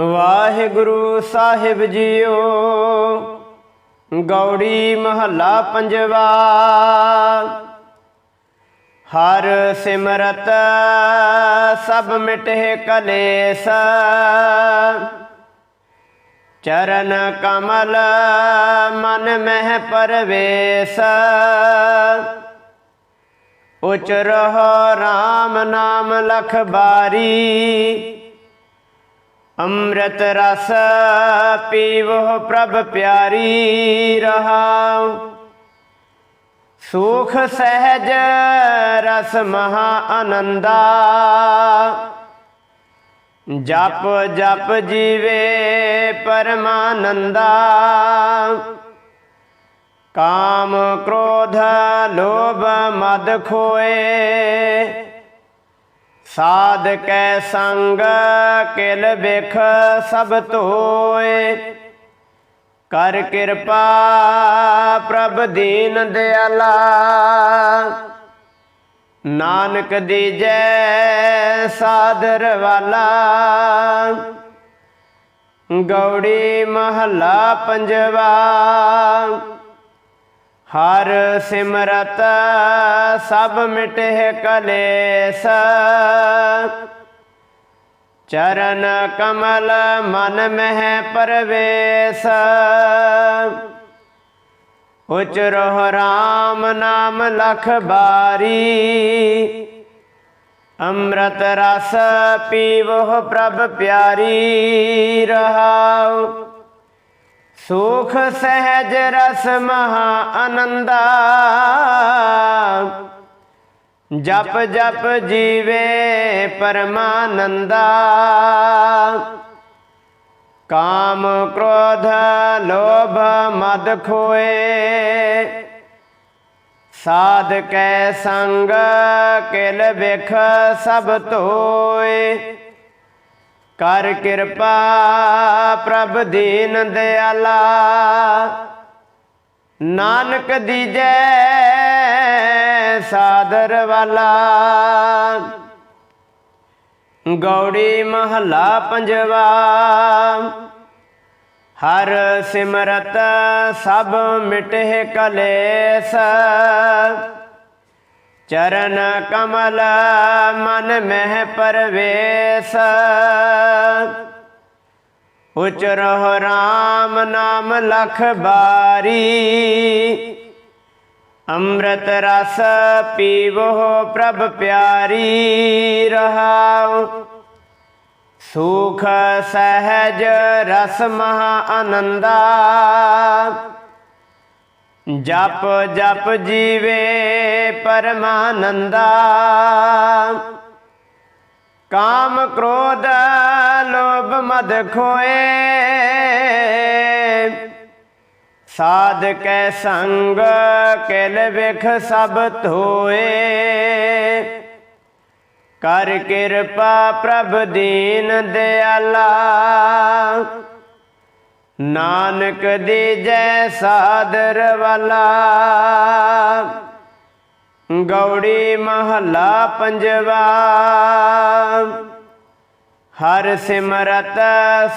ਵਾਹਿਗੁਰੂ ਸਾਹਿਬ JIO, Gauri ਮਹੱਲਾ ਪੰਜਵਾ। ਹਰ ਸਿਮਰਤ ਸਭ ਮਿਟੇ ਕਲੇਸ਼। ਚਰਨ ਕਮਲ ਮਨ ਮਹਿ ਪਰਵੇਸ਼। ਉਚ ਰਹੋ RAM ਨਾਮ ਲਖ ਬਾਰੀ ਅੰਮ੍ਰਿਤ ਰਸ ਪੀਵੋ ਪ੍ਰਭ ਪਿਆਰੀ ਰਹਾਉ। ਸੁਖ ਸਹਿਜ ਰਸ ਮਹਾ ਆਨੰਦਾ। ਜਪ ਜਪ ਜੀਵੇ ਪਰਮਾਨੰਦਾ। ਕਾਮ ਕ੍ਰੋਧ ਲੋਭ ਮਦ ਖੋਏ। ਸਾਧ ਕੈ ਸੰਗ ਕਿਲ ਬਿਖ ਸਭ ਧੋਏ। ਕਰ ਕਿਰਪਾ ਪ੍ਰਭ ਦੀਨ ਦਿਆਲਾ। ਨਾਨਕ ਦੀਜੈ ਸਾਦਰ ਵਾਲਾ। ਗੌੜੀ ਮਹੱਲਾ ਪੰਜਵਾ। ਹਰ ਸਿਮਰਤ ਸਭ ਮਿਟੇ ਕਲੇਸ਼। ਚਰਨ ਕਮਲ ਮਨ ਮਹਿ ਪਰਵੇਸ਼। ਉਚ ਰਹੁ ਰਾਮ ਨਾਮ ਲਖ ਬਾਰੀ। ਅੰਮ੍ਰਿਤ ਰਸ ਪੀਵੋ ਪ੍ਰਭ ਪਿਆਰੀ ਰਹਾਉ। ਸੁਖ ਸਹਿਜ ਰਸ ਮਹਾ ਆਨੰਦਾ। ਜਪ ਜਪ ਜੀਵੇ ਪਰਮਾਨੰਦਾ। ਕਾਮ ਕ੍ਰੋਧ ਲੋਭ ਮਦ ਖੋਏ। ਸਾਧ ਕੈ ਸੰਗ ਕਿਲ ਬਿਖ ਸਭ ਧੋਏ ਕਰ ਕਿਰਪਾ ਪ੍ਰਭ ਦੀਨ ਦਿਆਲਾ। ਨਾਨਕ ਦੀਜੈ ਸਾਦਰ ਵਾਲਾ। ਗੌੜੀ ਮਹੱਲਾ ਪੰਜਵਾ। ਹਰ ਸਿਮਰਤ ਸਭ ਮਿਟੇ ਕਲੇਸ਼। ਚਰਨ ਕਮਲ ਮਨ ਮਹਿ ਪਰਵੇਸ਼। ਉਚ ਰਹੋ RAM ਨਾਮ ਲਖ ਬਾਰੀ। ਅੰਮ੍ਰਿਤ ਰਸ ਪੀਵੋ ਪ੍ਰਭ ਪਿਆਰੀ, ਰਹਾਉ। ਸੁਖ ਸਹਿਜ ਰਸ ਮਹਾ ਆਨੰਦਾ। ਜਪ ਜਪ ਜੀਵੇ ਪਰਮਾਨੰਦਾ। ਕਾਮ ਕ੍ਰੋਧ ਲੋਭ ਮਦ ਖੋਏ। ਸਾਧ ਕੈ ਸੰਗ ਕਿਲ ਵਿਖ ਸਭ ਧੋਏ। ਕਰ ਕਿਰਪਾ ਪ੍ਰਭ ਦੀਨ ਦਿਆਲਾ। ਨਾਨਕ ਦੀਜੈ ਸਾਦਰ ਵਾਲਾ। ਗੌੜੀ ਮਹੱਲਾ ਪੰਜਵਾ। ਹਰ ਸਿਮਰਤ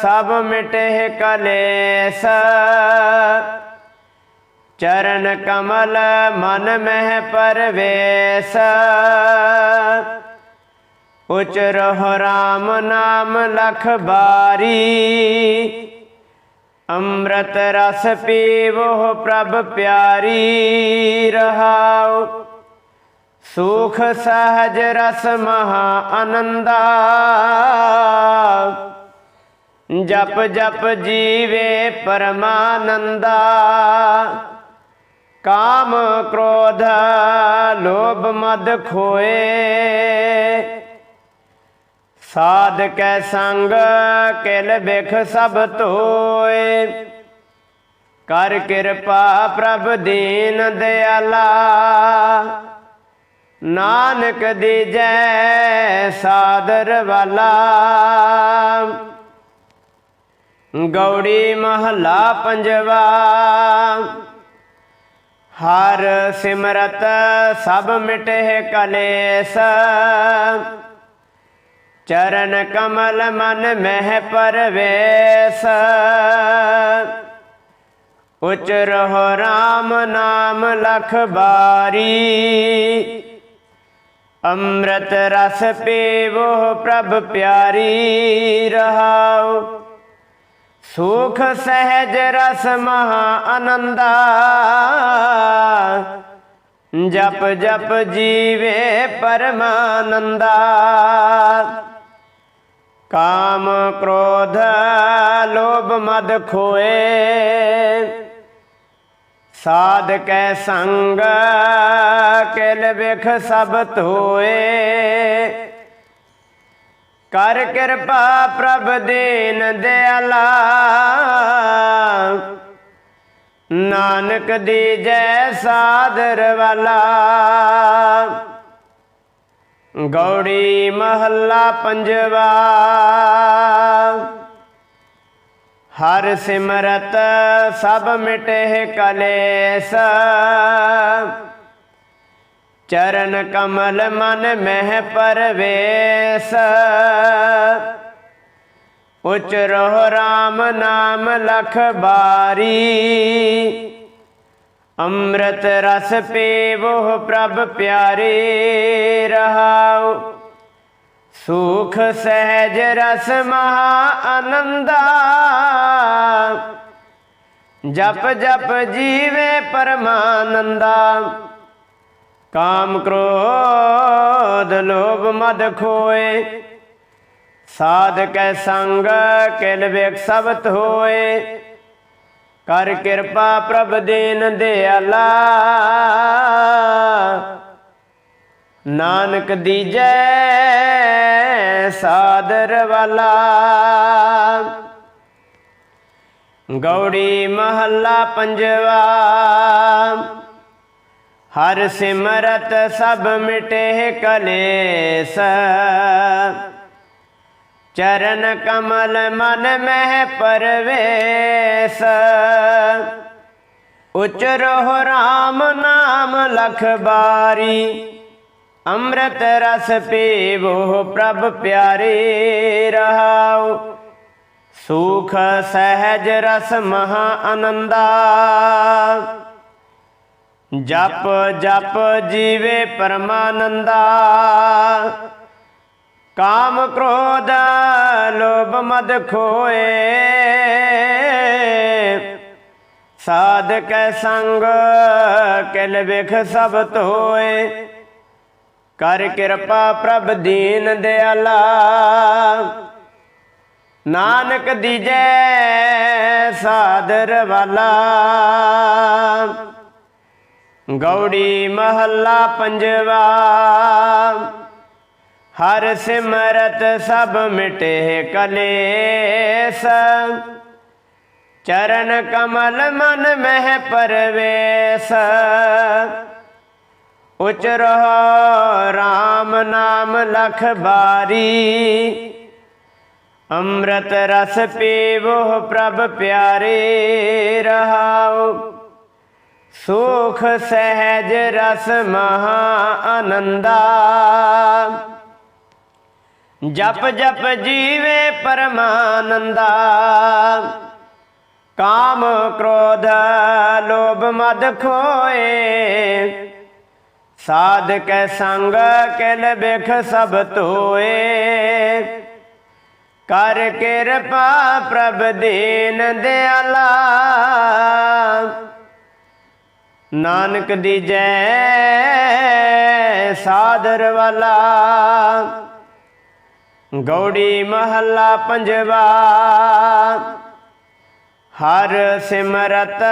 ਸਭ ਮਿਟੇ ਕਲੇਸ਼। ਚਰਨ ਕਮਲ ਮਨ ਮਹਿ ਪਰਵੇਸ਼। ਉਚ ਰਹੋ ਰਾਮ ਨਾਮ ਲਖ ਬਾਰੀ। ਅੰਮ੍ਰਿਤ ਰਸ ਪੀਵੋ ਪ੍ਰਭ ਪਿਆਰੀ ਰਹਾਉ। ਸੁਖ ਸਹਜ ਰਸ ਮਹਾ ਆਨੰਦਾ। ਜਪ ਜਪ ਜੀਵੇ ਪਰਮਾਨੰਦਾ। ਕਾਮ ਕ੍ਰੋਧ ਲੋਭ ਮਦ ਖੋਏ। ਸਾਧ ਕੈ ਸੰਗ ਕਿਲ ਬਿਖ ਸਭ ਧੋਏ ਕਰ ਕਿਰਪਾ ਪ੍ਰਭ ਦੀਨ ਦਿਆਲਾ। ਨਾਨਕ ਦੀਜੈ ਸਾਦਰ ਵਾਲਾ। ਗੌੜੀ ਮਹੱਲਾ ਪੰਜਵਾ। ਹਰ ਸਿਮਰਤ ਸਭ ਮਿਟੇ ਕਲੇਸ਼। ਚਰਨ ਕਮਲ ਮਨ ਮਹਿ ਪਰਵੇਸ। ਉਚ ਰਹੋ RAM ਨਾਮ ਲਖ ਬਾਰੀ। ਅੰਮ੍ਰਿਤ ਰਸ ਪੀਵੋ ਪ੍ਰਭ ਪਿਆਰੀ, ਰਹਾਉ। ਸੁਖ ਸਹਿਜ ਰਸ ਮਹਾ ਆਨੰਦਾ ਜਪ ਜਪ ਜੀਵੇ ਪਰਮਾਨੰਦਾ। ਕਾਮ ਕ੍ਰੋਧ ਲੋਭ ਮਦ ਖੋਏ। ਸਾਧ ਕੈ ਸੰਗ ਕਿਲ ਵਿਖ ਸਭ ਧੋਏ। ਕਰ ਕਿਰਪਾ ਪ੍ਰਭ ਦੀਨ ਦਿਆਲਾ। ਨਾਨਕ ਦੀ ਜੈ ਸਾਦਰ ਵਾਲਾ। ਗੌੜੀ ਮਹੱਲਾ ਪੰਜਵਾ। ਹਰ ਸਿਮਰਤ ਸਭ ਮਿਟੇ ਕਲੇਸ। ਚਰਨ ਕਮਲ ਮਨ ਮਹਿ ਪਰਵੇਸ। ਉਚ ਰਹੁ RAM ਨਾਮ ਲਖ ਬਾਰੀ। ਅੰਮ੍ਰਿਤ ਰਸ ਪੀਵੋ ਪ੍ਰਭ ਪਿਆਰੇ ਰਹਾਉ। ਸੁਖ ਸਹਿਜ ਰਸ ਮਹਾ ਆਨੰਦਾ। ਜਪ ਜਪ ਜੀਵੇ ਪਰਮਾਨੰਦਾ। ਕਾਮ ਕ੍ਰੋਧ ਲੋਭ ਮਦ ਖੋਏ। ਸਾਧ ਕੈ ਸੰਗ ਕਿਲ ਵੇਖ ਸਬਤ ਹੋਏ, ਕਰ ਕਿਰਪਾ ਪ੍ਰਭ ਦੀਨ ਦਿਆਲਾ। ਨਾਨਕ ਦੀਜੈ ਸਾਦਰ ਵਾਲਾ। ਗੌੜੀ ਮਹੱਲਾ ਪੰਜਵਾ। ਹਰ ਸਿਮਰਤ ਸਭ ਮਿਟੇ ਕਲੇਸ। ਚਰਨ ਕਮਲ ਮਨ ਮਹਿ ਪਰਵੇਸ। ਉਚ ਰਹੋ RAM ਨਾਮ ਲਖ ਬਾਰੀ। ਅੰਮ੍ਰਿਤ ਰਸ ਪੀਵੋ ਪ੍ਰਭ ਪਿਆਰੇ ਰਹਾਉ। ਸੁਖ ਸਹਿਜ ਰਸ ਮਹਾ ਆਨੰਦਾ ਜਪ ਜਪ ਜੀਵੇ ਪਰਮਾਨੰਦਾ। ਕਾਮ ਕ੍ਰੋਧ ਲੋਭ ਮਦ ਖੋਏ। ਸਾਧ ਕੈ ਸੰਗ ਕਿਲ ਵਿਖ ਸਭ ਧੋਏ। ਕਰ ਕਿਰਪਾ ਪ੍ਰਭ ਦੀਨ ਦਿਆਲਾ। ਨਾਨਕ ਦੀਜੈ ਸਾਦਰ ਵਾਲਾ। ਗੌੜੀ ਮਹੱਲਾ ਪੰਜਵਾ। ਹਰ ਸਿਮਰਤ ਸਭ ਮਿਟੇ ਕਲੇਸ। ਚਰਨ ਕਮਲ ਮਨ ਮਹਿ ਪਰਵੇਸ। ਉਚ ਰਹੋ RAM ਨਾਮ ਲਖ ਬਾਰੀ। ਅੰਮ੍ਰਿਤ ਰਸ ਪੀਵੋ ਪ੍ਰਭ ਪਿਆਰੇ, ਰਹਾਉ। ਸੁਖ ਸਹਿਜ ਰਸ ਮਹਾ ਆਨੰਦਾ। ਜਪ ਜਪ ਜੀਵੇ ਪਰਮਾਨੰਦਾ। ਕਾਮ ਕ੍ਰੋਧ ਲੋਭ ਮਦ ਖੋਏ। ਸਾਧ ਕੈ ਸੰਗ ਕਿਲ ਬਿਖ ਸਭ ਤੋਏ ਕਰ ਕਿਰਪਾ ਪ੍ਰਭ ਦੀਨ ਦਿਆਲਾ। ਨਾਨਕ ਦੀ ਜੈ ਸਾਦਰ ਵਾਲਾ। ਗੌੜੀ ਮਹੱਲਾ ਪੰਜਵਾ। ਹਰ ਸਿਮਰਤ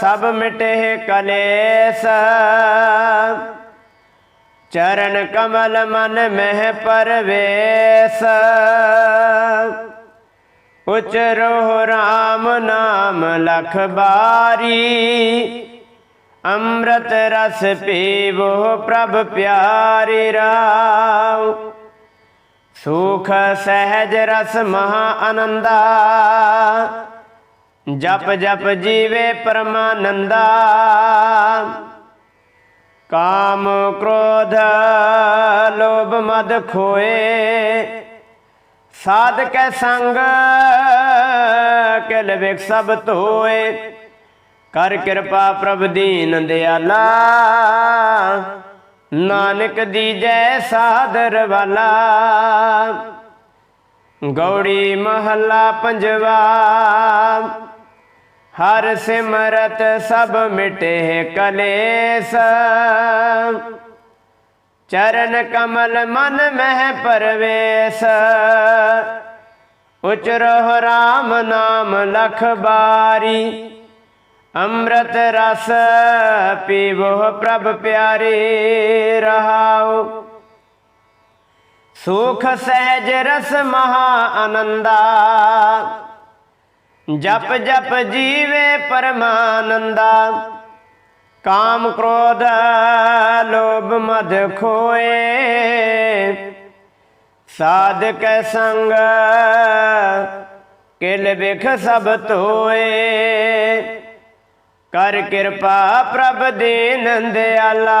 ਸਭ ਮਿਟੇ ਕਲੇਸ। ਚਰਨ ਕਮਲ ਮਨ ਮਹਿ ਪਰਵੇਸ। ਉਚ ਰੋ ਰਾਮ ਨਾਮ ਲਖ ਬਾਰੀ। ਅੰਮ੍ਰਿਤ ਰਸ ਪੀਵੋ ਪ੍ਰਭ ਪਿਆਰੀ ਰਾਉ ਸੁਖ ਸਹਿਜ ਰਸ ਮਹਾ ਆਨੰਦਾ। ਜਪ ਜਪ ਜੀਵੇ ਪਰਮਾਨੰਦਾ। ਕਾਮ ਕ੍ਰੋਧ ਲੋਭ ਮਦ ਖੋਏ। ਸਾਧ ਕੈ ਸੰਗ ਕਿਲ ਵਿਖ ਸਭ ਧੋਏ। ਕਰ ਕਿਰਪਾ ਪ੍ਰਭ ਦੀਨ ਦਿਆਲਾ। ਨਾਨਕ ਦੀ ਜੈ ਸਾਦਰ ਵਾਲਾ। ਗੌੜੀ ਮਹੱਲਾ ਪੰਜਵਾ। ਹਰ ਸਿਮਰਤ ਸਭ ਮਿਟੇ ਕਲੇਸ਼। ਚਰਨ ਕਮਲ ਮਨ ਮਹਿ ਪਰਵੇਸ਼। ਉਚਰਹੁ RAM ਨਾਮ ਲਖ ਬਾਰੀ। ਅੰਮ੍ਰਿਤ ਰਸ ਪੀਵੋ ਪ੍ਰਭ ਪਿਆਰੇ, ਰਹਾਉ। ਸੁਖ ਸਹਿਜ ਰਸ ਮਹਾ ਆਨੰਦਾ। ਜਪ ਜਪ ਜੀਵੇ ਪਰਮਾਨੰਦਾ। ਕਾਮ ਕ੍ਰੋਧ ਲੋਭ ਮਦ ਖੋਏ। ਸਾਧਕ ਸੰਗ ਕਿਲ ਵਿਖ ਸਭ ਤੋਏ ਕਰ ਕਿਰਪਾ ਪ੍ਰਭ ਦੀਨ ਦਿਆਲਾ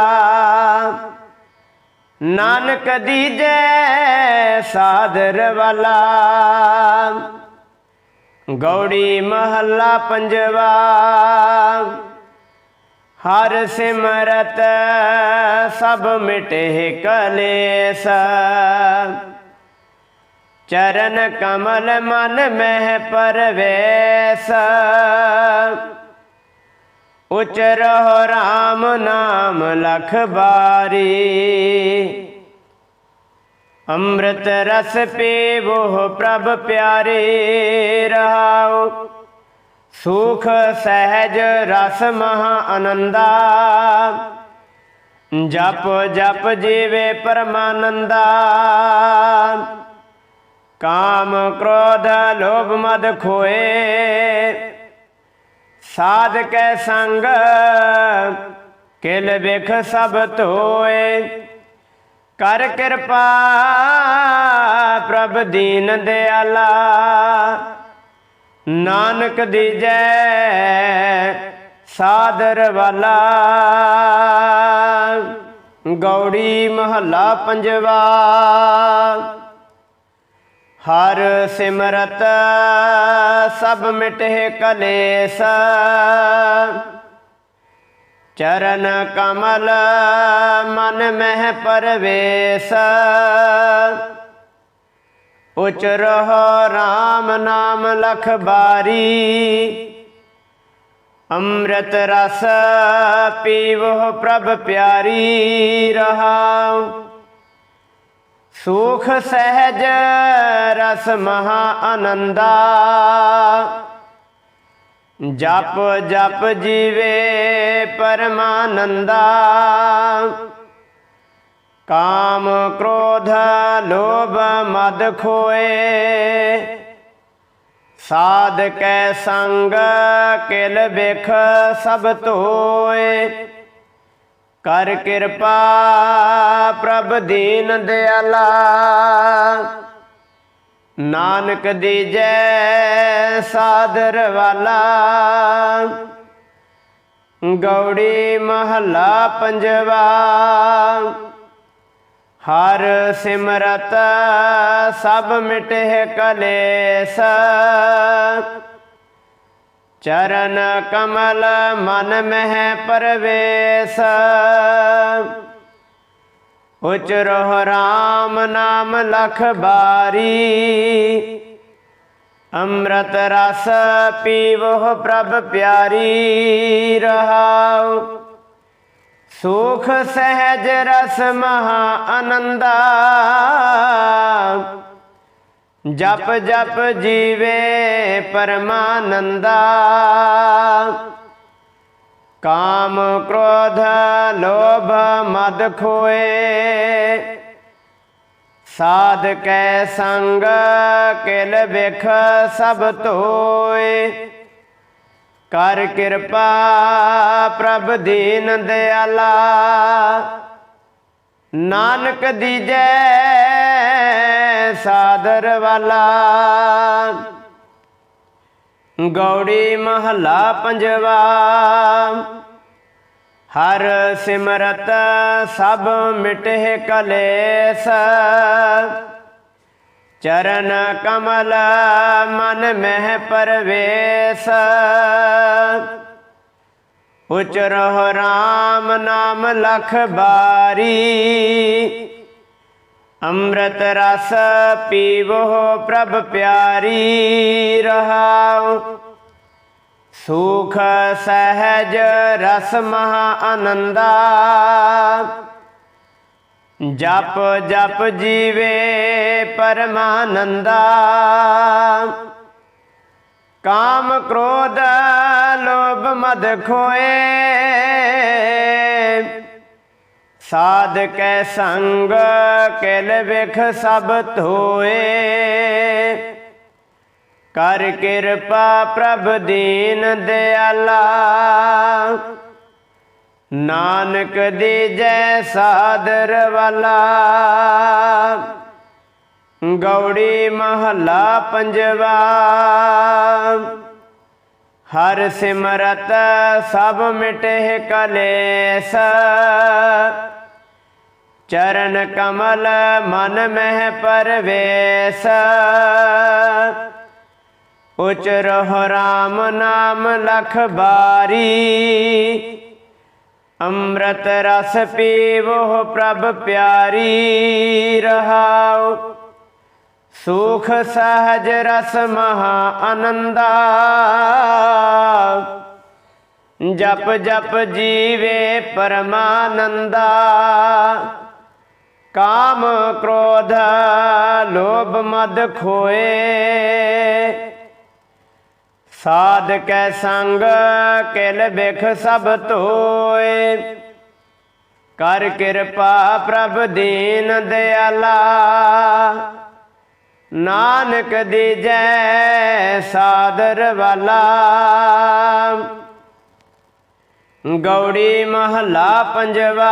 ਨਾਨਕ ਦੀਜੈ ਸਾਦਰ ਵਾਲਾ। ਗੌੜੀ ਮਹੱਲਾ ਪੰਜਵਾ। ਹਰ ਸਿਮਰਤ ਸਭ ਮਿਟੇ ਕਲੇਸ਼। ਚਰਨ ਕਮਲ ਮਨ ਮਹਿ ਪਰਵੇਸ਼। ਉਚ ਰਹੋ RAM ਨਾਮ ਲਖ ਬਾਰੀ। ਅੰਮ੍ਰਿਤ ਰਸ ਪੀਵੋ ਪ੍ਰਭ ਪਿਆਰੇ ਰਹਾਉ ਸੁਖ ਸਹਿਜ ਰਸ ਮਹਾ ਆਨੰਦਾ ਜਪ ਜਪ ਜੀਵੇ ਪਰਮਾਨੰਦਾ। ਕਾਮ ਕ੍ਰੋਧ ਲੋਭ ਮਦ ਖੋਏ। ਸਾਧ ਕੈ ਸੰਗ, ਕਿਲ ਵਿਖ ਸਭ ਧੋਏ। ਕਰ ਕਿਰਪਾ ਪ੍ਰਭ ਦੀਨ ਦਿਆਲਾ, ਨਾਨਕ ਦੀਜੈ ਸਾਦਰ ਵਾਲਾ। ਗੌੜੀ ਮਹੱਲਾ ਪੰਜਵਾ ਹਰ ਸਿਮਰਤ ਸਭ ਮਿਟੇ ਕਲੇਸ਼। ਚਰਨ ਕਮਲ ਮਨ ਮਹਿ ਪਰਵੇਸ਼। ਉਚਰਹੁ RAM ਨਾਮ ਲਖ ਬਾਰੀ। ਅੰਮ੍ਰਿਤ ਰਸ ਪੀਵੋ ਪ੍ਰਭ ਪਿਆਰੀ ਰਹਾਉ। ਸੁਖ ਸਹਿਜ ਰਸ ਮਹਾ ਆਨੰਦਾ। ਜਪ ਜਪ ਜੀਵੇ ਪਰਮਾਨੰਦਾ। ਕਾਮ ਕ੍ਰੋਧ ਲੋਭ ਮਦ ਖੋਏ। ਸਾਧ ਕੈ ਸੰਗ ਕਿਲ ਬਿਖ ਸਭ ਤੋਏ ਕਰ ਕਿਰਪਾ ਪ੍ਰਭ ਦੀਨ ਦਿਆਲਾ। ਨਾਨਕ ਦੀਜੈ ਸਾਦਰ ਵਾਲਾ। ਗੌੜੀ ਮਹੱਲਾ ਪੰਜਵਾ। ਹਰ ਸਿਮਰਤ ਸਭ ਮਿਟੇ ਕਲੇਸ਼। ਚਰਨ ਕਮਲ ਮਨ ਮਹਿ ਪਰਵੇਸ਼। ਰਹ ਰਾਮ ਨਾਮ ਲਖ ਬਾਰੀ। ਅੰਮ੍ਰਿਤ ਰਸ ਪੀਵੋ ਪ੍ਰਭ ਪਿਆਰੀ ਰਹਾਉ। ਸੁਖ ਸਹਿਜ ਰਸ ਮਹਾ ਆਨੰਦਾ ਜਪ ਜਪ ਜੀਵੇ ਪਰਮਾਨੰਦਾ। ਕਾਮ ਕ੍ਰੋਧ ਲੋਭ ਮਦ ਖੋਏ। ਸਾਧ ਕੈ ਸੰਗ ਕਿਲ ਬਿਖ ਸਭ ਤੋਏ ਕਰ ਕਿਰਪਾ ਪ੍ਰਭ ਦੀਨ ਦਿਆਲਾ। ਨਾਨਕ ਦੀਜੈ ਸਾਦਰ ਵਾਲਾ। ਗੌੜੀ ਮਹੱਲਾ ਪੰਜਵਾ। ਹਰ ਸਿਮਰਤ ਸਭ ਮਿਟੇ ਕਲੇਸ਼। ਚਰਨ ਕਮਲ ਮਨ ਮਹਿ ਪਰਵੇਸ। ਉਚਰਹੁ RAM ਨਾਮ ਲਖ ਬਾਰੀ। ਅੰਮ੍ਰਿਤ ਰਸ ਪੀਵੋ ਪ੍ਰਭ ਪਿਆਰੀ, ਰਹਾਉ। ਸੁਖ ਸਹਿਜ ਰਸ ਮਹਾ ਆਨੰਦਾ। ਜਪ ਜਪ ਜੀਵੇ ਪਰਮਾਨੰਦਾ। ਕਾਮ ਕ੍ਰੋਧ ਲੋਭ ਮਦ ਖੋਏ। ਸਾਧ ਕੈ ਸੰਗ ਕਿਲ ਵਿਖ ਸਭ ਧੋਏ। ਕਰ ਕਿਰਪਾ ਪ੍ਰਭ ਦੀਨ ਦਿਆਲਾ। ਨਾਨਕ ਦੀ ਜੈ ਸਾਦਰ ਵਾਲਾ। ਗੌੜੀ ਮਹੱਲਾ ਪੰਜਵਾ। ਹਰ ਸਿਮਰਤ ਸਭ ਮਿਟੇ ਕਲੇਸ। ਚਰਨ ਕਮਲ ਮਨ ਮਹਿ ਪਰਵੇਸ। ਉਚਰਹੁ ਰਾਮ ਨਾਮ ਲਖ ਬਾਰੀ। ਅੰਮ੍ਰਿਤ ਰਸ ਪੀਵੋ ਪ੍ਰਭ ਪਿਆਰੀ ਰਹਾਉ। ਸੁਖ ਸਹਜ ਰਸ ਮਹਾ ਆਨੰਦਾ। ਜਪ ਜਪ ਜੀਵੇ ਪਰਮਾਨੰਦਾ। ਕਾਮ ਕ੍ਰੋਧ ਲੋਭ ਮਦ ਖੋਏ। ਸਾਧ ਕੈ ਸੰਗ ਕਿਲ ਬਿਖ ਸਭ ਧੋਏ। ਕਰ ਕਿਰਪਾ ਪ੍ਰਭ ਦੀਨ ਦਿਆਲਾ। ਨਾਨਕ ਦੀ ਜੈ ਸਾਦਰ ਵਾਲਾ। ਗੌੜੀ ਮਹੱਲਾ ਪੰਜਵਾ।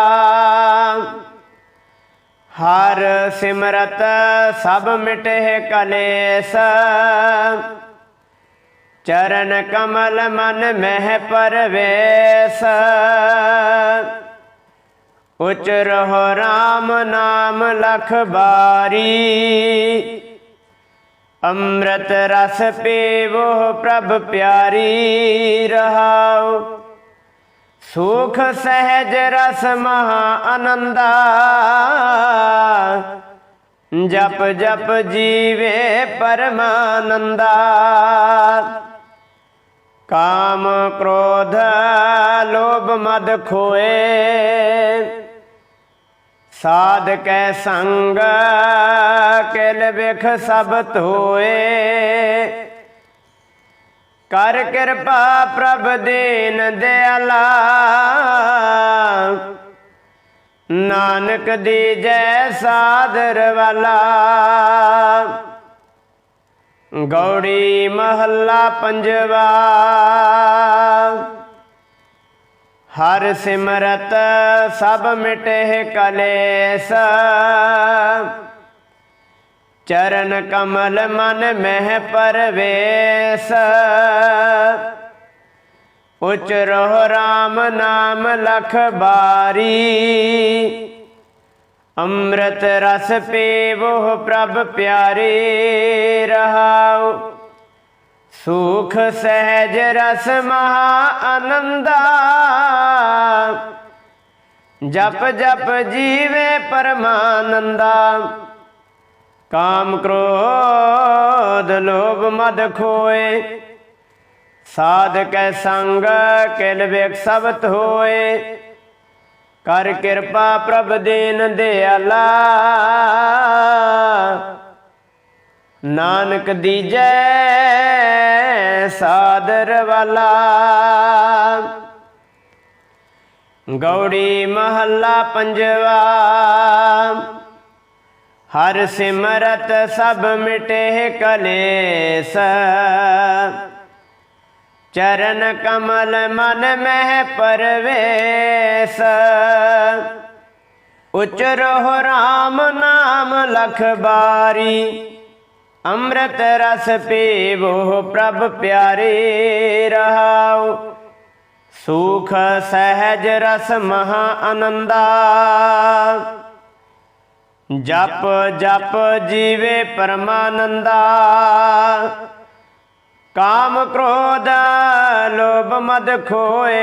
ਹਰ ਸਿਮਰਤ ਸਭ ਮਿਟੇ ਕਲੇਸ। ਚਰਨ ਕਮਲ ਮਨ ਮਹਿ ਪਰਵੇਸ। ਉਚਰਹੁ RAM ਨਾਮ ਲਖ ਬਾਰੀ। ਅੰਮ੍ਰਿਤ ਰਸ ਪੀਵੋ ਪ੍ਰਭ ਪਿਆਰੀ ਰਹਾਉ ਸੁਖ ਸਹਿਜ ਰਸ ਮਹਾ ਆਨੰਦਾ। ਜਪ ਜਪ ਜੀਵੇ ਪਰਮਾਨੰਦਾ। ਕਾਮ ਕ੍ਰੋਧ ਲੋਭ ਮਦ ਖੋਏ। ਸਾਧ ਕੈ ਸੰਗ ਕਿਲ ਵਿਖ ਸਭ ਧੋਏ। ਕਰ ਕਿਰਪਾ ਪ੍ਰਭ ਦੀਨ ਦਿਆਲਾ। ਨਾਨਕ ਦੀ ਜੈ ਸਾਦਰ ਵਾਲਾ। ਗੌੜੀ ਮਹੱਲਾ ਪੰਜਵਾ। ਹਰ ਸਿਮਰਤ ਸਭ ਮਿਟੇ ਕਲੇਸ। ਚਰਨ ਕਮਲ ਮਨ ਮਹਿ ਪਰਵੇਸ। ਉਚਰਹੁ RAM ਨਾਮ ਲਖ ਬਾਰੀ। ਅੰਮ੍ਰਿਤ ਰਸ ਪੀਵੋ ਪ੍ਰਭ ਪਿਆਰੇ ਰਹਾਉ। ਸੁਖ ਸਹਿਜ ਰਸ ਮਹਾ ਆਨੰਦਾ ਜਪ ਜਪ ਜੀਵੇ ਪਰਮਾਨੰਦਾ। ਕਾਮ ਕ੍ਰੋਧ ਲੋਭ ਮਦ ਖੋਏ। ਸਾਧ ਕੈ ਸੰਗ ਕਿਲ ਵੇਖ ਸਬਤ ਹੋਏ। ਕਰ ਕਿਰਪਾ ਪ੍ਰਭ ਦੀਨ ਦਿਆਲਾ। ਨਾਨਕ ਦੀਜੈ ਸਾਦਰ ਵਾਲਾ। ਗੌੜੀ ਮਹੱਲਾ ਪੰਜਵਾ। ਹਰ ਸਿਮਰਤ ਸਭ ਮਿਟੇ ਕਲੇਸ। ਚਰਨ ਕਮਲ ਮਨ ਮਹਿ ਪਰਵੇਸ। ਉਚਰਹੁ RAM ਨਾਮ ਲਖ ਬਾਰੀ। ਅੰਮ੍ਰਿਤ ਰਸ ਪੀਵੋ, ਪ੍ਰਭ ਪਿਆਰੇ ਰਹਾਉ। ਸੁਖ ਸਹਿਜ ਰਸ ਮਹਾ ਆਨੰਦਾ ਜਪ ਜਪ ਜੀਵੇ ਪਰਮਾਨੰਦਾ। ਕਾਮ ਕ੍ਰੋਧ ਲੋਭ ਮਦ ਖੋਏ।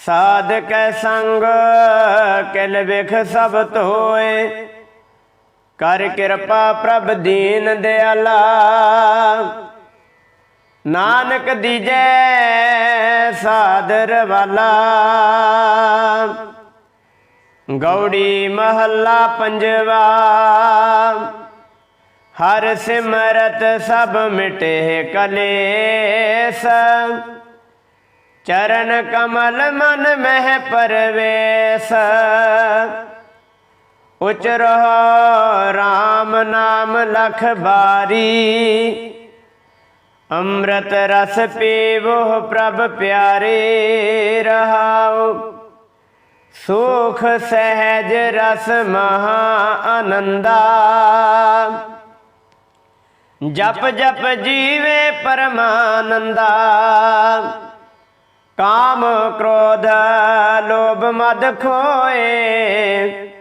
ਸਾਧ ਕੈ ਸੰਗ ਕਿਲ ਵਿਖ ਸਭ ਤੋਏ ਕਰ ਕਿਰਪਾ ਪ੍ਰਭ ਦੀਨ ਦਿਆਲਾ। ਨਾਨਕ ਦੀਜੈ ਸਾਦਰ ਵਾਲਾ। ਗੌੜੀ ਮਹੱਲਾ ਪੰਜਵਾ। ਹਰ ਸਿਮਰਤ ਸਭ ਮਿਟੇ ਕਲੇਸ। ਚਰਨ ਕਮਲ ਮਨ ਮਹਿ ਪਰਵੇਸ। ਉਚਰੋ RAM ਨਾਮ ਲਖ ਬਾਰੀ। ਅੰਮ੍ਰਿਤ ਰਸ ਪੀਵੋ ਪ੍ਰਭ ਪਿਆਰੇ ਰਹਾਉ ਸੁਖ ਸਹਿਜ ਰਸ ਮਹਾ ਆਨੰਦਾ। ਜਪ ਜਪ ਜੀਵੇ ਪਰਮਾਨੰਦਾ। ਕਾਮ ਕ੍ਰੋਧ ਲੋਭ ਮਦ ਖੋਏ।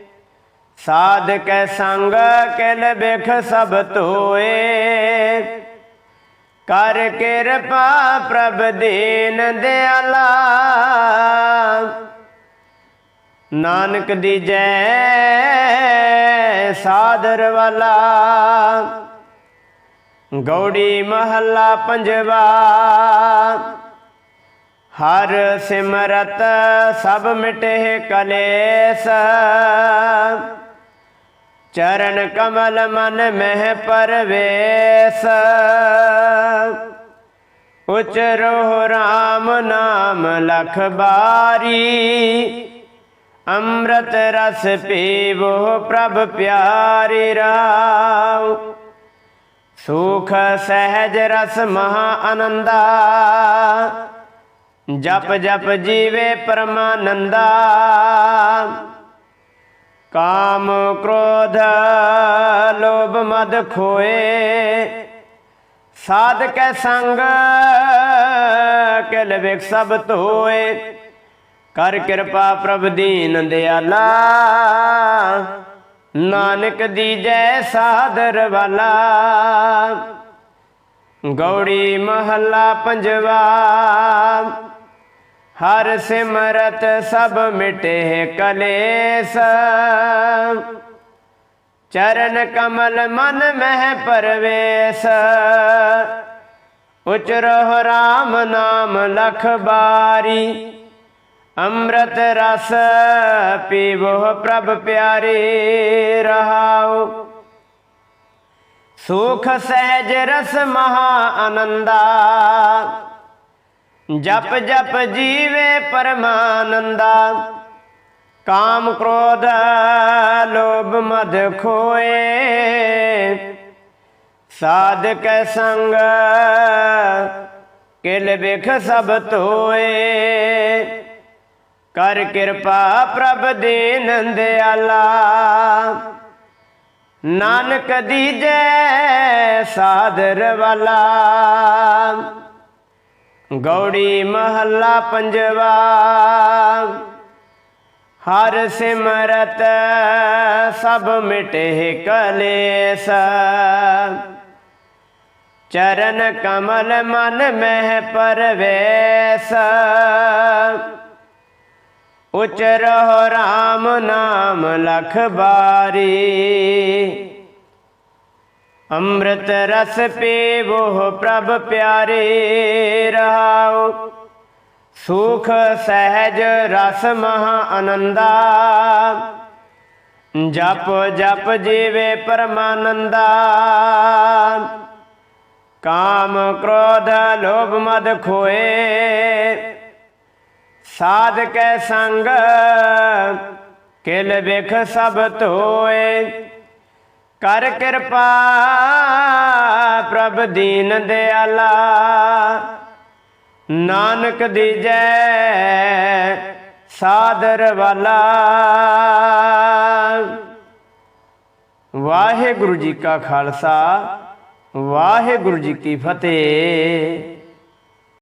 ਸਾਧ ਕੈ ਸੰਗ ਕਿਲ ਬਿਖ ਸਭ ਧੋਏ। ਕਰ ਕਿਰਪਾ ਪ੍ਰਭ ਦੀਨ ਦਿਆਲਾ। ਨਾਨਕ ਦੀ ਜੈ ਸਾਦਰ ਵਾਲਾ। ਗੌੜੀ ਮਹੱਲਾ ਪੰਜਵਾ। ਹਰ ਸਿਮਰਤ ਸਭ ਮਿਟੇ ਕਲੇਸ। ਚਰਨ ਕਮਲ ਮਨ ਮਹਿ ਪਰਵੇਸ। ਉਚਰੋ ਰਾਮ ਨਾਮ ਲਖ ਬਾਰੀ। ਅੰਮ੍ਰਿਤ ਰਸ ਪੀਵੋ ਪ੍ਰਭ ਪਿਆਰੀ ਰਾਉ ਸੁਖ ਸਹਿਜ ਰਸ ਮਹਾ ਆਨੰਦਾ। ਜਪ ਜਪ ਜੀਵੇ ਪਰਮਾਨੰਦਾ। ਕਾਮ ਕ੍ਰੋਧ ਲੋਭ ਮਦ ਖੋਏ। ਸਾਧ ਕੈ ਸੰਗ ਕਿਲ ਵਿਖ ਸਭ ਧੋਏ। ਕਰ ਕਿਰਪਾ ਪ੍ਰਭ ਦੀਨ ਦਿਆਲਾ। ਨਾਨਕ ਦੀ ਜੈ ਸਾਦਰ ਵਾਲਾ। ਗੌੜੀ ਮਹੱਲਾ ਪੰਜਵਾ। ਹਰ ਸਿਮਰਤ ਸਭ ਮਿਟੇ ਕਲੇਸ। ਚਰਨ ਕਮਲ ਮਨ ਮਹਿ ਪਰਵੇਸ। ਉਚਰੋ RAM ਨਾਮ ਲਖ ਬਾਰੀ। ਅੰਮ੍ਰਿਤ ਰਸ ਪੀਵੋ ਪ੍ਰਭ ਪਿਆਰੇ ਰਹਾਉ ਸੁਖ ਸਹਿਜ ਰਸ ਮਹਾ ਆਨੰਦਾ। ਜਪ ਜਪ ਜੀਵੇ ਪਰਮਾਨੰਦਾ। ਕਾਮ ਕ੍ਰੋਧ ਲੋਭ ਮਦ ਖੋਏ। ਸਾਧਕ ਸੰਗ ਕਿਲ ਵਿਖ ਸਭ ਤੋਏ ਕਰ ਕਿਰਪਾ ਪ੍ਰਭ ਦੀਨ ਦਿਆਲਾ। ਨਾਨਕ ਦੀਜੈ ਸਾਦਰ ਵਾਲਾ। ਗੌੜੀ ਮਹੱਲਾ ਪੰਜਵਾ। ਹਰ ਸਿਮਰਤ ਸਭ ਮਿਟੇ ਕਲੇਸ। ਚਰਨ ਕਮਲ ਮਨ ਮਹਿ ਪਰਵੇਸ। ਉਚਰੋ RAM ਨਾਮ ਲਖ ਬਾਰੀ। ਅੰਮ੍ਰਿਤ ਰਸ ਪੀਵੋ ਪ੍ਰਭ ਪਿਆਰੇ ਰਹਾਉ ਸੁਖ ਸਹਿਜ ਰਸ ਮਹਾ ਆਨੰਦਾ। ਜਪ ਜਪ ਜੀਵੇ ਪਰਮਾਨੰਦਾ। ਕਾਮ ਕ੍ਰੋਧ ਲੋਭ ਮਦ ਖੋਏ। ਸਾਧ ਕੈ ਸੰਗ ਕਿਲ ਵਿਖ ਸਭ ਧੋਏ। ਕਰ ਕਿਰਪਾ ਪ੍ਰਭ ਦੀਨ ਦਿਆਲਾ। ਨਾਨਕ ਦੀਜੈ ਸਾਦਰ ਵਾਲਾ। ਵਾਹਿਗੁਰੂ ਜੀ ਕਾ ਖਾਲਸਾ, ਵਾਹਿਗੁਰੂ ਜੀ ਕੀ ਫਤਿਹ।